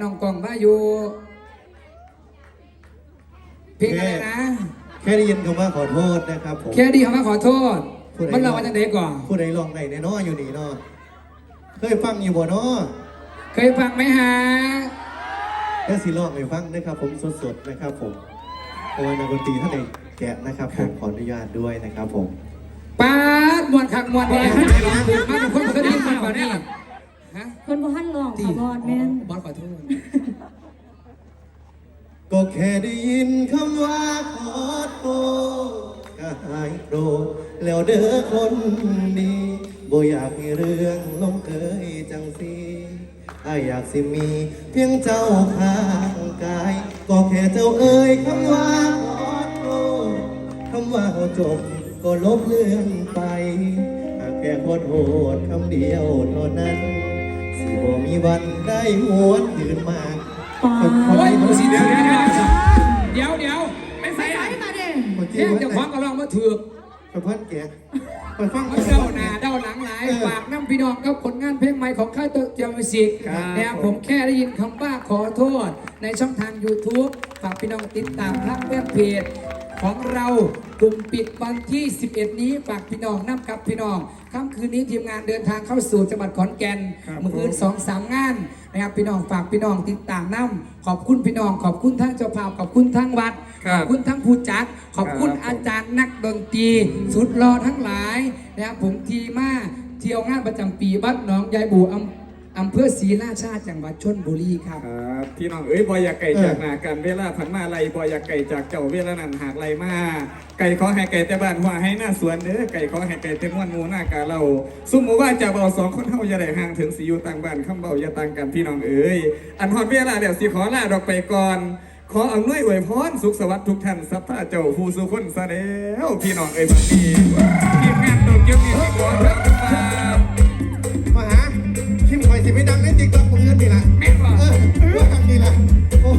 น่น้องกองมาอยู่เพลงอะไรนะ แค่ได้ยินคำว่าขอโทษนะครับผมแค่ดีคำว่าขอโทษ ผู้ใดมันเราว่าจะเด็กก่อน ผู้ใดลองไหนแน่นอนอยู่นี่เนาะเคยฟังอยู่บ่เนาะเคยฟังไหมฮะแค่สิลองให้ฟังนะครับ ผมสดๆนะครับผมเพราะว่านักดนตรีท่านเองแกะนะครับผมขออนุญาตด้วยนะครับผมปาดมวนคักมวนแน่มาเป็นคนเคยได้ยินมาก่อนนี่ ฮะคนบ่ทันลองตีค่ะบอดแม่นบอสขอโทษก็แค่ได้ยินคำว่าขอโทษก็หายโกรธแล้วเด้อคนดีบ่อยากให้เรื่องลงเอยจังสีอ้ายอยากสิมี เพียงเจ้าข้างกาย ก็แค่เจ้าเอ่ยคำว่าขอโทษคำว่าเขาจบก็ลบเลือนไปหากแค่ขอโทษคำเดียวเท่านั้น สิบ่มีวันได้หวนคืนมาปาโอ้ยดมึงสิเดี๋ยวเดี๋ยวเดี๋ยวเดี๋ยวเดี๋ยวไม่ใส่ใส่อะมาเด้เที่ยงจะคว้างก็ลองมาถือกไปพันแกะไปฟังมันเด้าหน้าเด้าหลังหลายฝากน้ำพี่น้องกับผลงานเพลงใหม่ของค่ายเตอร์เจียมมิวสิกนะครับผมแค่ได้ยินคำว่าขอโทษ ในช่องทาง YouTube ฝากพี่น้องติดตามทางเว็บเพจ ของเรากลุ่มปิดวันที่ 11 นี้ฝากพี่น้องน้ำกับพี่น้องค่ำคืนนี้ทีมงานเดินทางเข้าสู่จังหวัดขอนแก่นเมื่อคืนสองสามงานนะครับพี่น้องฝากพี่น้องติดตามน้ำขอบคุณพี่น้องขอบคุณทั้งเจ้าภาพขอบคุณทั้งวัดครับขอบคุณทั้งผู้จัด ขอบคุณครับอาจารย์นักดนตรี สุดรอทั้งหลายนะครับผมทีมาเที่ยวงานประจำปีวัดหนองยายบูอำ อำเภอศรีราชาจังหวัดชนบุรีครับ ครับพี่น้องเอ้ยบอยอยากไก่จากหนากันเวลาผันมาไล่บอยอยากไก่จากเจ้าเวลานั้นหากไล่มาไก่ขอให้ไก่แต่บ้านหัวให้หน้าสวนเด้อไก่ขอให้ไก่แต่ม้วนหมูหน้ากาเราซุ่มหมู่ว่าจะเบาสองคนเฮาอย่าได้ห่างถึงสิอยู่ต่างบ้านคำเบาอย่าต่างกันพี่น้องเอ้ยอันฮอดเวลาเดี๋ยวสิขอลาดอกไปก่อนขออำนวยอวยพรสุขสวัสดิ์ทุกท่านสัพพะเจ้าผู้สุคนซะแล้วพี่น้องเอ้ยบางทีทีมงานดน กันดีละไม่นบ่เออว่ากันดีละโอ้